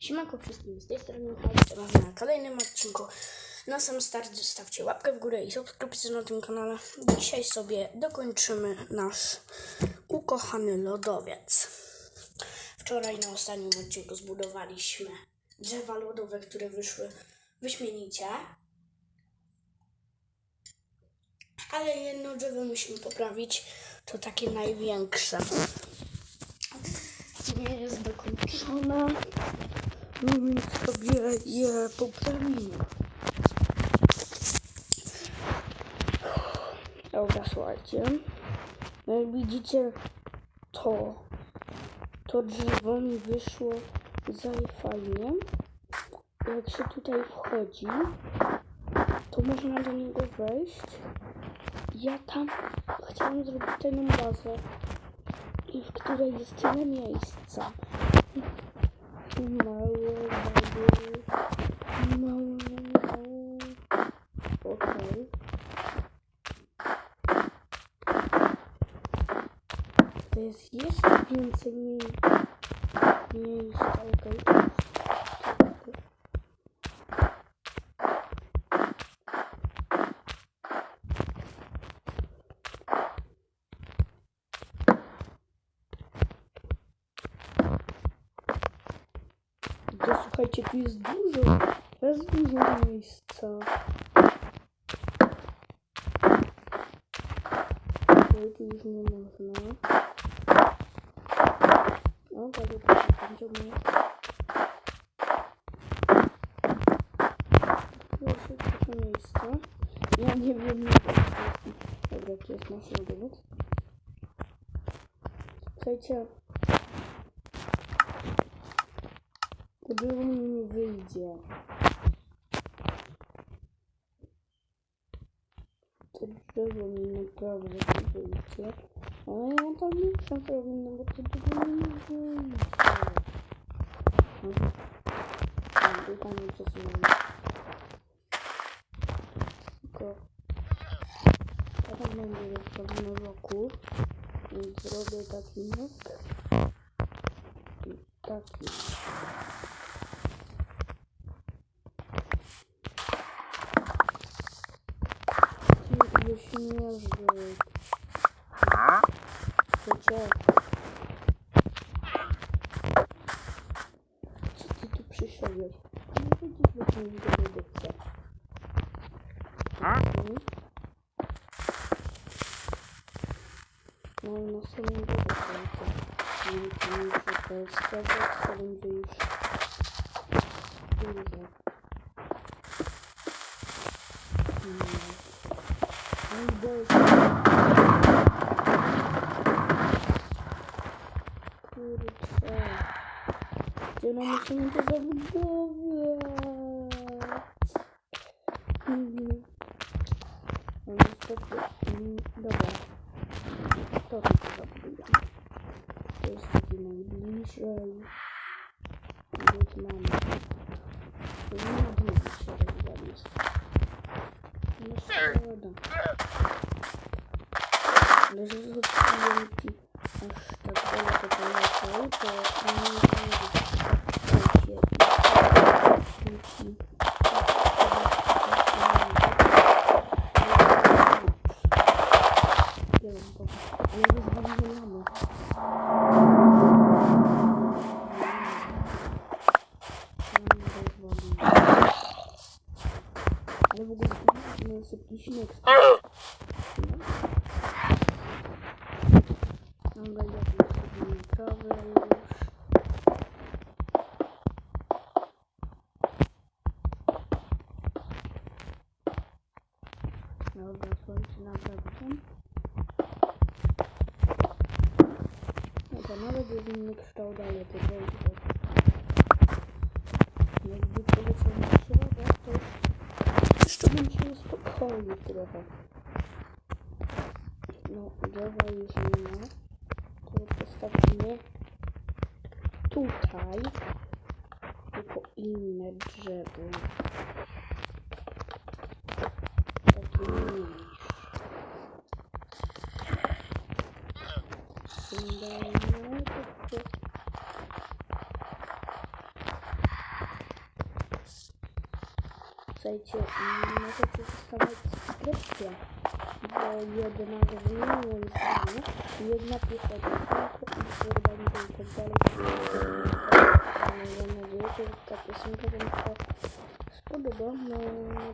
Siemanko wszystkim, z tej strony teraz na kolejnym odcinku. Na sam start zostawcie łapkę w górę i subskrypcję na tym kanale. Dzisiaj sobie dokończymy nasz ukochany lodowiec. Wczoraj na ostatnim odcinku zbudowaliśmy drzewa lodowe, które wyszły wyśmienicie. Ale jedno drzewo musimy poprawić, to takie największe. Nie jest dokończone. Więc sobie je poprawimy. Dobra, słuchajcie. No Jak widzicie, to to drzewo mi wyszło fajnie. Jak się tutaj wchodzi, to można do niego wejść. Ja tam chciałam zrobić tajną bazę, w której jest tyle miejsca. To jest jeszcze więcej mie- miejsca. Okej. Хачик из дужа раздуживается. Вот их не нужно. Ну, как это, там место. Я не верну. Тогда я смогу делать. Хотя... Куди він не вийде? Треба мені правда вийти. Але я там що повинна бути туди не вийде. Там, і там щось не Сука. Я там не вийде, щоб на боку. І зроблю так і так. Так і так. еще не ждет. Скачай. Что ты тут пришёл делать? Ну, иди, вот не догадаться. Ну, на самом деле, это не ничего сказать, что он боишься. Или Canım için kızabiliyor ya. Onu satayım. Baba. Tabii kızabiliyor. Göstereyim onu. Bilmiş öyle. Gördüm ama. Benim adım dışarı gelmiş. Nasıl gördüm? Даже вот идти. А что это было круто, не знаю. Я могу на сопричинок. Dobra, słuchajcie, naprawdę. Dobra, nawet jest inny kształt, ale to będzie. Jakby poleciał na środek, to jeszcze będzie spokojnie trochę. No, drzewa już nie ma. To postawimy tutaj tylko inne drzewo. aslında. Ne tuttu? Słuchajcie, mogę tu zostawać skrypcję, bo jedna zmieniłam zdanie, jedna piechota i chyba nie wiem, co dalej. Mam nadzieję, że ta piosenka Wam się spodoba, no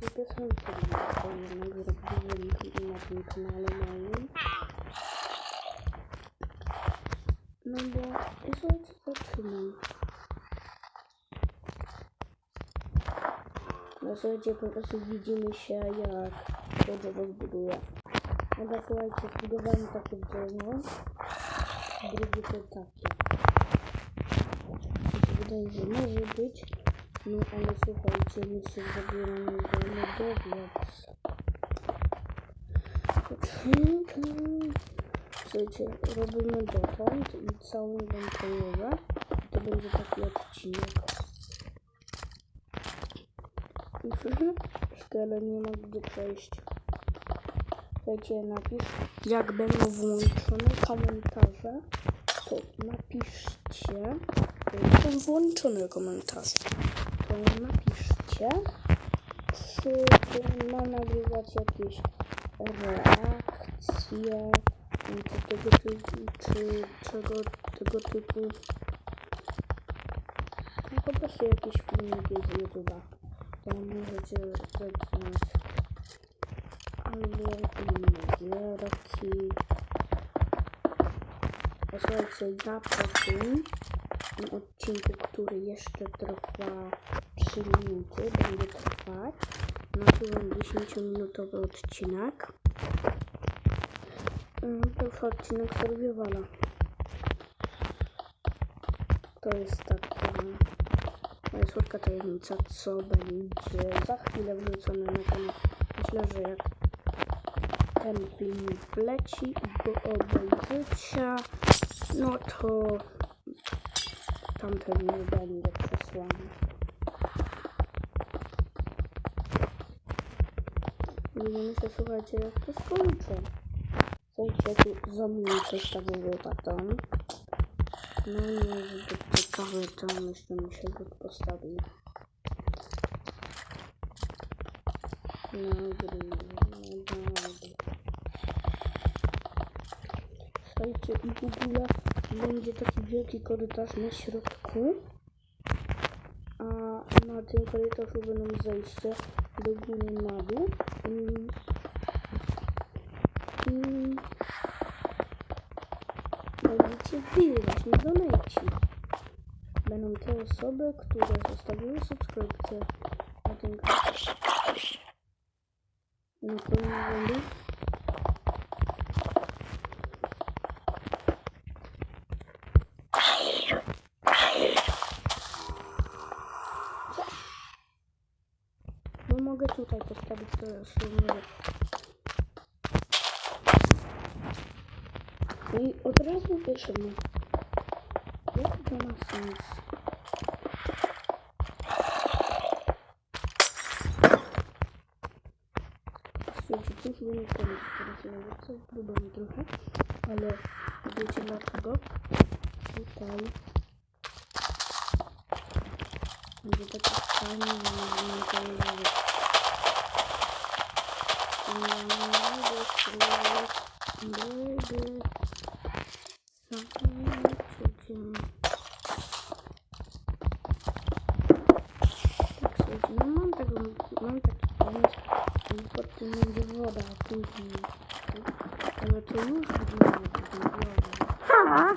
te piosenki, które jednak zrobiłem na tym kanale moim. Buradan bu esolti kapsülüm. Насправді я попросив відімища як тоже розбудував. Ну давайте збудуємо таке деревно. Другі контакти. Буде вже може бути. Ну, але слухайте, ми ще заберемо не добре. Słuchajcie, robimy dotąd i całą tą połowę. To będzie taki odcinek. Szkele nie ma gdzie przejść. Słuchajcie, napisz, jak będą włączone komentarze, to napiszcie, są włączone komentarze, to napiszcie, czy to ma nagrywać jakieś reakcje, tego typu, czy czego tego typu, no po prostu jakieś filmiki z YouTube'a to możecie zaczynać albo inne gierki. Posłuchajcie, ja po tym odcinku, który jeszcze trwa 3 minuty, będzie trwać. Nagrywam 10-minutowy odcinek. Mm, Pierwszy odcinek Survivala. To jest taka słodka tajemnica, co będzie za chwilę wrzucone na kanał. Myślę, że jak ten film wleci i go obejrzycie, no to tamten nie będzie przesłany. Widzimy się, słuchajcie, jak to skończę. Słuchajcie, tu zombie przestawił baton. No i zbyt ciekawe, to myślę, mi się go. Nagrywa, nagrywa. Słuchajcie, i w ogóle będzie taki wielki korytarz na środku. A na tym korytarzu będą zejście do góry na dół. I, i wy właśnie donajci. Będą te osoby, które zostawiły subskrypcję na tym kanale. Na pewno będę. Bo mogę tutaj postawić to słowo. Ми одразу пишемо. Як до нас сенс? Все, чуть-чуть ви не помістили. Це любимо друге. Але йдете на кубок. І там. Где-то так там не понимаю. Не, не, не, не, не, не, не, не, соединить. Так, соединим он так, он так, он вот его, да, не. Она.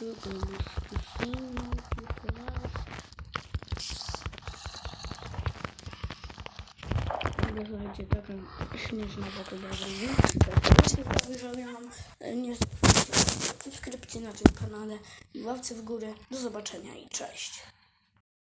Let me to go. To sing to. Słuchajcie, taka śmieszna zapowiedź. Jeśli prawie, że ja mam e, nie subskrypcji na tym kanale i w górę. Do zobaczenia i cześć.